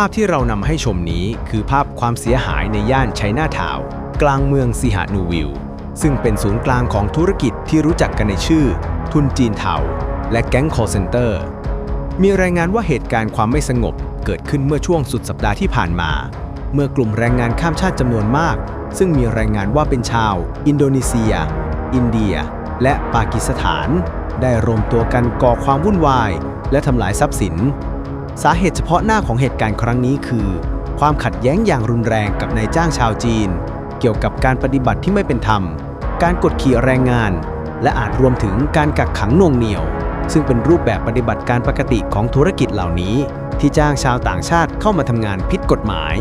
ภาพที่เรานำให้ชมนี้คือภาพความเสียหายในย่านไชน่าทาว์กลางเมืองซิฮานูวิล ซึ่งเป็นศูนย์กลางของธุรกิจที่รู้จักกันในชื่อ ทุนจีนเทาและแก๊ง call center มีรายงานว่าเหตุการณ์ความไม่สงบเกิดขึ้นเมื่อช่วงสุดสัปดาห์ที่ผ่านมา เมื่อกลุ่มแรงงานข้ามชาติจำนวนมาก ซึ่งมีรายงานว่าเป็นชาว อินโดนีเซีย อินเดีย และปากีสถาน ได้รวมตัวกันก่อความวุ่นวาย และทำลายทรัพย์สิน สาเหตุเฉพาะหน้าของเหตุการณ์ครั้งนี้คือ ความขัดแย้งอย่างรุนแรงกับนายจ้างชาวจีน เกี่ยวกับการปฏิบัติที่ไม่เป็นธรรม การกดขี่แรงงาน และอาจรวมถึงการกักขังน่วงเหนี่ยว ซึ่งเป็นรูปแบบปฏิบัติการปกติของธุรกิจเหล่านี้ ที่จ้างชาวต่างชาติเข้ามาทำงานผิดกฎหมาย